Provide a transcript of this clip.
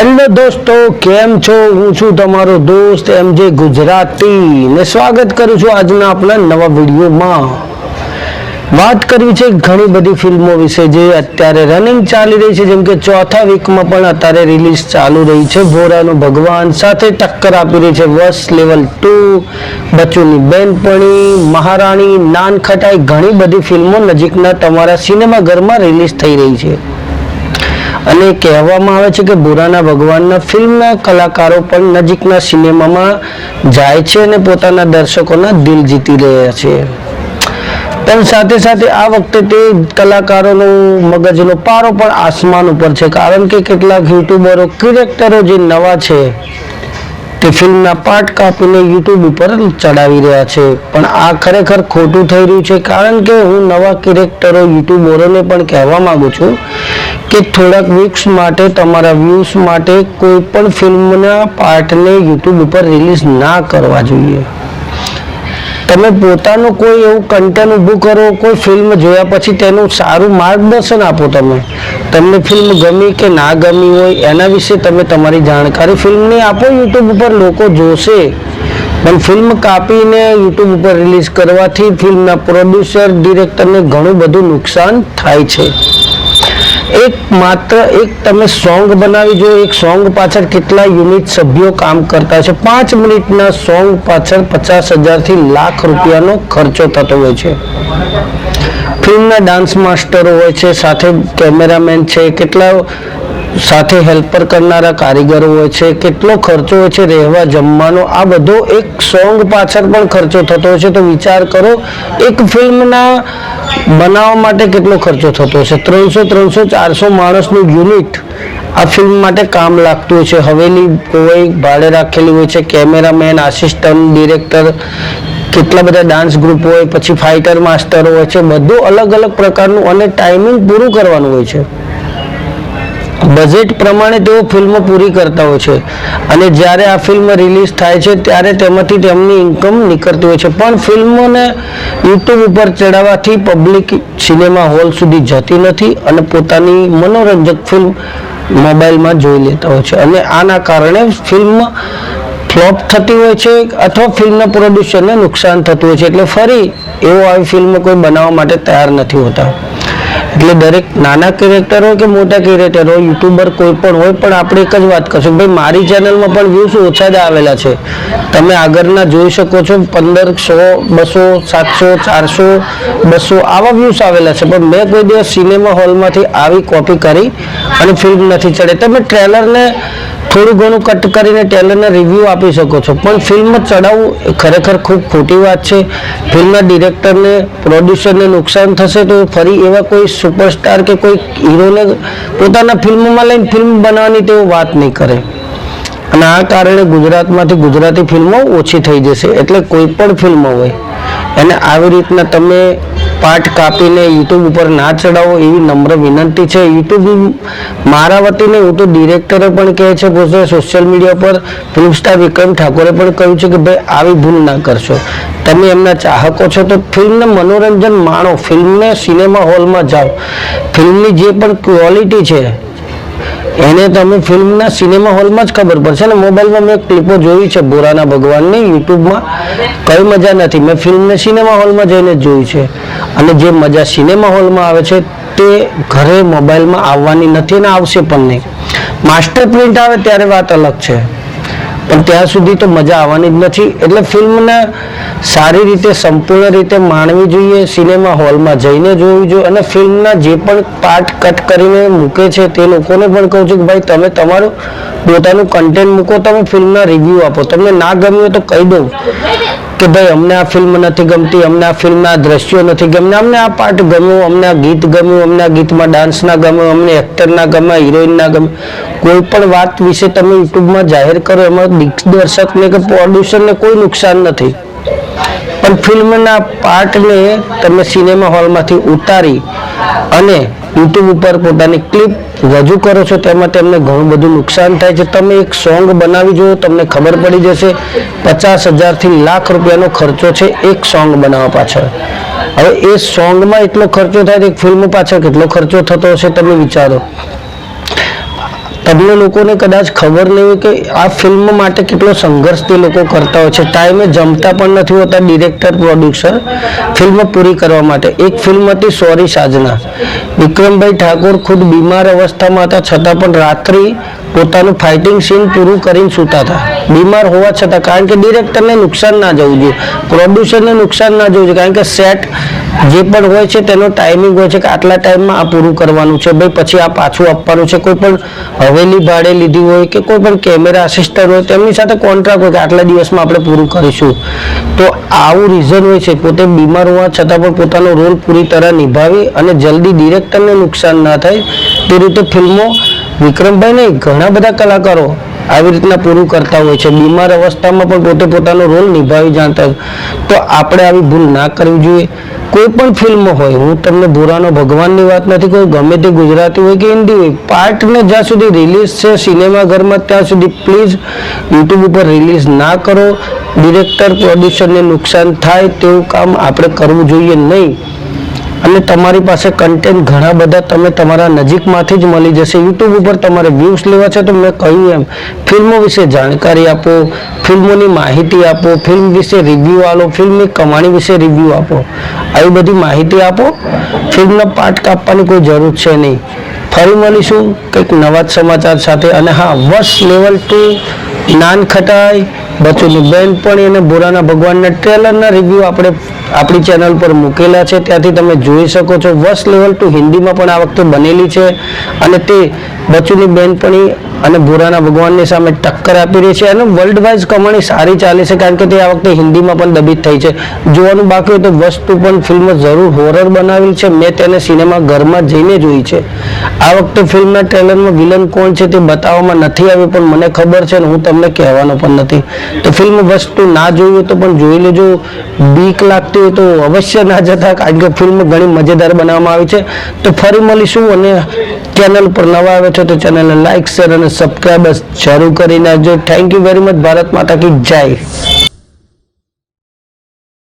Hello દોસ્તો, કેમ છો? હું છું તમારો દોસ્ત એમ જે ગુજરાતી ને સ્વાગત કરું છું આજના આપણા નવા વિડીયોમાં. વાત કરવી છે ઘણી બધી ફિલ્મો વિશે જે અત્યારે રનિંગ ચાલી રહી છે, જેમ કે ચોથા વીકમાં પણ અત્યારે રિલીઝ ચાલુ રહી છે. ભોરાનું ભગવાન સાથે ટક્કર આપી રહી છે વસ લેવલ ટુ બચ્ચુની બેનપણી, મહારાણી નાન ખટાઈ ઘણી બધી ફિલ્મો નજીકના તમારા સિનેમાઘરમાં રિલીઝ થઈ રહી છે. અને કહેવામાં આવે છે કે બુરાના ભગવાનના ફિલ્મના કલાકારો પણ નજીકના સિનેમામાં જાય છે અને પોતાના દર્શકોના દિલ જીતી રહ્યા છે. પણ સાથે સાથે આ વખતે તે કલાકારોનો મગજનો પારો પણ આસમાન ઉપર છે. કારણ કે કેટલાક યુટ્યુબરો ક્રિએક્ટરો જે નવા છે, તે ફિલ્મના પાર્ટ કાપીને યુટ્યુબ ઉપર ચડાવી રહ્યા છે. પણ આ ખરેખર ખોટું થઈ રહ્યું છે. કારણ કે હું નવા કેરેક્ટરો યુટ્યુબરોને પણ કહેવા માંગુ છું કે થોડાક વીક્સ માટે, તમારા વ્યૂઝ માટે કોઈ પણ ફિલ્મના પાર્ટને યુટ્યુબ ઉપર રિલીઝ ના કરવા જોઈએ. તમે પોતાનું કોઈ એવું કન્ટેન્ટ ઊભું કરો, કોઈ ફિલ્મ જોયા પછી તેનું સારું માર્ગદર્શન આપો તમે. તમને ફિલ્મ ગમી કે ના ગમી હોય, એના વિશે તમે તમારી જાણકારી ફિલ્મની આપો. યુટ્યુબ ઉપર લોકો જોશે. પણ ફિલ્મ કાપીને યુટ્યુબ ઉપર રિલીઝ કરવાથી ફિલ્મના પ્રોડ્યુસર ડિરેક્ટરને ઘણું બધું નુકસાન થાય છે. એક માત્ર એક તમે સોંગ બનાવી જો એક સોંગ પાછળ કેટલા યુનિટ સભ્યો કામ કરતા છે? પાંચ મિનિટના સોંગ પાછળ પચાસ હજારથી લાખ રૂપિયાનો ખર્ચો થતો હોય છે. ફિલ્મના ડાન્સ માસ્ટરો હોય છે, સાથે કેમેરામેન છે, કેટલા સાથે હેલ્પર કરનારા કારીગરો હોય છે, કેટલો ખર્ચો હોય છે, રહેવા, જમવાનો, આ બધો એક સોંગ પાછળ પણ ખર્ચો થતો હોય છે. તો વિચાર કરો, એક ફિલ્મના બનાવવા માટે કેટલો ખર્ચો થતો હશે? ત્રણસો ત્રણસો, ચારસો માણસનું યુનિટ આ ફિલ્મ માટે કામ લાગતું હોય છે. હવેલી કોઈ ભાડે રાખેલી હોય છે કેમેરામેન આસિસ્ટન્ટ ડિરેક્ટર કેટલા બધા ડાન્સ ગ્રુપ હોય, પછી ફાઇટર માસ્ટર હોય છે. બધું અલગ અલગ પ્રકારનું અને ટાઈમિંગ પૂરું કરવાનું હોય છે. બજેટ પ્રમાણે તેઓ ફિલ્મ પૂરી કરતા હોય છે. અને જ્યારે આ ફિલ્મ રિલીઝ થાય છે, ત્યારે તેમાંથી તેમની ઇન્કમ નીકળતી હોય છે. પણ ફિલ્મોને યુટ્યુબ ઉપર ચડાવવાથી પબ્લિક સિનેમા હોલ સુધી જતી નથી અને પોતાની મનોરંજક ફિલ્મ મોબાઈલમાં જોઈ લેતા હોય છે. અને આના કારણે ફિલ્મ ફ્લોપ થતી હોય છે અથવા ફિલ્મના પ્રોડ્યુસરને નુકસાન થતું હોય છે. એટલે ફરી એવો આવી ફિલ્મ કોઈ બનાવવા માટે તૈયાર નથી હોતા. એટલે દરેક નાના કેરેક્ટર હોય કે મોટા કેરેક્ટર હોય યુટ્યુબર કોઈ પણ હોય, પણ આપણે એક જ વાત કરશું ભાઈ મારી ચેનલમાં પણ વ્યૂઝ ઓછા જ આવેલા છે. તમે આગળના જોઈ શકો છો પંદર સો બસો, સાતસો, ચારસો, બસો આવા વ્યૂઝ આવેલા છે. પણ મેં કોઈ દિવસ સિનેમા હોલમાંથી આવી કોપી કરી અને ફિલ્મ નથી ચડે તમે ટ્રેલરને થોડું ઘણું કટ કરીને ટેલરને રિવ્યૂ આપી શકો છો. પણ ફિલ્મ ચડાવવું ખરેખર ખૂબ ખોટી વાત છે. ફિલ્મના ડિરેક્ટરને પ્રોડ્યુસરને નુકસાન થશે તો ફરી એવા કોઈ સુપરસ્ટાર કે કોઈ હીરોને પોતાના ફિલ્મમાં લઈને ફિલ્મ બનાવવાની તેઓ વાત નહીં કરે. અને આ કારણે ગુજરાતમાંથી ગુજરાતી ફિલ્મો ઓછી થઈ જશે. એટલે કોઈ પણ ફિલ્મ હોય, એને આવી રીતના તમે પાર્ટ કાપીને યુટ્યુબ ઉપર ના ચડાવો એવી નમ્ર વિનંતી છે. યુટ્યુબ મારા વતીને હું તો ડિરેક્ટરે પણ કહે છે પોતે સોશિયલ મીડિયા પર ફિલ્મ સ્ટાર વિક્રમ ઠાકોરે પણ કહ્યું છે કે ભાઈ આવી ભૂલ ના કરશો. તમે એમના ચાહકો છો તો ફિલ્મને મનોરંજન માણો. ફિલ્મને સિનેમા હોલમાં જાઓ. ફિલ્મની જે પણ ક્વોલિટી છે એને તમે ફિલ્મના સિનેમા હોલમાં જ ખબર પડશે ને. મોબાઈલમાં મેં ક્લિપો જોઈ છે બોરાના ભગવાનની યુટ્યુબમાં. કઈ મજા નથી. મેં ફિલ્મને સિનેમા હોલમાં જઈને જોઈ છે. અને જે મજા સિનેમા હોલમાં આવે છે તે ઘરે મોબાઈલમાં આવવાની નથી ને આવશે પણ નહીં. માસ્ટર પ્રિન્ટ આવે ત્યારે વાત અલગ છે. પણ ત્યાં સુધી તો મજા આવવાની જ નથી. એટલે ફિલ્મને સારી રીતે, સંપૂર્ણ રીતે માણવી જોઈએ, સિનેમા હોલમાં જઈને જોવી જોઈએ અને ફિલ્મના જે પણ પાર્ટ કટ કરીને મૂકે છે તે લોકોને પણ કહું છું કે ભાઈ, તમે તમારું પોતાનું કન્ટેન્ટ મૂકો, તમે ફિલ્મના રિવ્યૂ આપો. તમને ના ગમ્યું હોય તો કહી દઉં કે ભાઈ, અમને આ ફિલ્મ નથી ગમતી, અમને આ ફિલ્મના દ્રશ્યો નથી ગમતા અમને આ પાર્ટ ગમ્યું, અમને આ ગીત ગમ્યું, અમને આ ગીતમાં ડાન્સ ના ગમ્યો, અમને એક્ટર ના ગમે હિરોઈન ના ગમે કોઈ પણ વાત વિશે તમે યુટ્યુબમાં જાહેર કરો, એમાં દિગ્દર્શકને કે પ્રોડ્યુસરને કોઈ નુકસાન નથી. પણ ફિલ્મના પાર્ટને તમે સિનેમા હોલમાંથી ઉતારી અને યુટ્યુબ ઉપર પોતાની ક્લિપ રજૂ કરો છો, તેમાં તેમને ઘણું બધું નુકસાન થાય છે. તમે એક સોંગ બનાવી જુઓ, તમને ખબર પડી જશે, પચાસ હજારથી લાખ રૂપિયાનો ખર્ચો છે એક સોંગ બનાવવા પાછળ. હવે એ સોંગમાં એટલો ખર્ચો થાય એક ફિલ્મ પાછળ કેટલો ખર્ચો થતો હશે, તમે વિચારો. તમને લોકોને કદાચ ખબર નહીં હોય કે આ ફિલ્મ માટે કેટલો સંઘર્ષ તે લોકો કરતા હોય છે. ટાઈમે જમતા પણ નથી હોતા ડિરેક્ટર પ્રોડ્યુસર ફિલ્મ પૂરી કરવા માટે. એક ફિલ્મ હતી સોરી સાજના. વિક્રમભાઈ ઠાકોર ખુદ બીમાર અવસ્થામાં હતા, છતાં પણ રાત્રિ પોતાનું ફાઇટિંગ સીન પૂરું કરીને સૂતા હતા. બીમાર હોવા છતાં, કારણ કે ડિરેક્ટરને નુકસાન ના જવું જોઈએ. પ્રોડ્યુસરને નુકસાન ના જવું જોઈએ, કારણ કે સેટ જે પણ હોય છે તેનો ટાઈમિંગ હોય છે કે આટલા ટાઈમમાં આ પૂરું કરવાનું છે. ભાઈ, પછી આ પાછું આપવાનું છે. કોઈ પણ હવેલી ભાડે લીધી હોય કે કોઈ પણ કેમેરા આસિસ્ટન્ટ હોય, તેમની સાથે કોન્ટ્રાક્ટ હોય કે આટલા દિવસમાં આપણે પૂરું કરીશું. તો આવું રીઝન હોય છે. પોતે બીમાર હોવા છતાં પણ પોતાનો રોલ પૂરી તરહ નિભાવી અને જલ્દી ડિરેક્ટરને નુકસાન ના થાય. તે રીતે ફિલ્મો વિક્રમભાઈ નહીં, ઘણા બધા કલાકારો આવી રીતના પૂરું કરતા હોય છે. બીમાર અવસ્થામાં પણ પોતે પોતાનો રોલ નિભાવી જાણતા હોય. તો આપણે આવી ભૂલ ના કરવી જોઈએ. કોઈ પણ ફિલ્મ હોય, હું તમને ભૂરાનો ભગવાનની વાત નથી કોઈ ગમે તે ગુજરાતી હોય કે હિન્દી હોય પાર્ટને જ્યાં સુધી રિલીઝ છે સિનેમાઘરમાં ત્યાં સુધી પ્લીઝ યુટ્યુબ ઉપર રિલીઝ ના કરો. ડિરેક્ટર પ્રોડ્યુસરને નુકસાન થાય તેવું કામ આપણે કરવું જોઈએ નહીં. અને તમારી પાસે કન્ટેન્ટ ઘણા બધા તમે તમારા નજીકમાંથી જ મળી જશે. યુટ્યુબ ઉપર તમારે વ્યૂઝ લેવા છે તો મેં કહ્યું એમ, ફિલ્મો વિશે જાણકારી આપો, ફિલ્મોની માહિતી આપો, ફિલ્મ વિશે રિવ્યૂ આપો ફિલ્મની કમાણી વિશે રિવ્યૂ આપો. આવી બધી માહિતી આપો. ફિલ્મના પાર્ટ કાપવાની કોઈ જરૂર છે નહીં. ફરી મળીશું કંઈક નવા જ સમાચાર સાથે. અને હા, વસ લેવલ ટુ નાન ખટાઈ બચુની બેનપણી અને બોરાના ભગવાનના ટ્રેલરના રિવ્યૂ આપણે આપણી ચેનલ પર મૂકેલા છે. ત્યાંથી તમે જોઈ શકો છો. વર્ષ લેવલ ટુ હિન્દીમાં પણ આ વખતે બનેલી છે. અને તે બચુની બેનપણી અને ભૂરાના ભગવાનની સામે ટક્કર આપી રહી છે અને વર્લ્ડ વાઇઝ કમાણી સારી ચાલે છે કારણ કે તે આ વખતે હિન્દીમાં પણ દબિત થઈ છે. જોવાનું બાકી હોય તો વસ્તુ પણ ફિલ્મ જરૂર હોરર બનાવેલ છે. મેં તેને સિનેમા ઘરમાં જઈને જોઈ છે. આ વખતે ફિલ્મના ટ્રેલરમાં વિલન કોણ છે તે બતાવવામાં નથી આવ્યું, પણ મને ખબર છે ને હું તમને કહેવાનો પણ નથી. તો ફિલ્મ વસ્તુ ના જોઈ હોય તો પણ જોઈ લેજો. બીક લાગતી હોય તો અવશ્ય ના જતા, કારણ કે ફિલ્મ ઘણી મજેદાર બનાવવામાં આવી છે. તો ફરી મળીશું અને ચેનલ પર નવા આવે છે તો ચેનલને લાઈક શેર અને સબસ્ક્રાઈબ જરૂર કરી નાખજો thank you very much Bharat માતા કી જય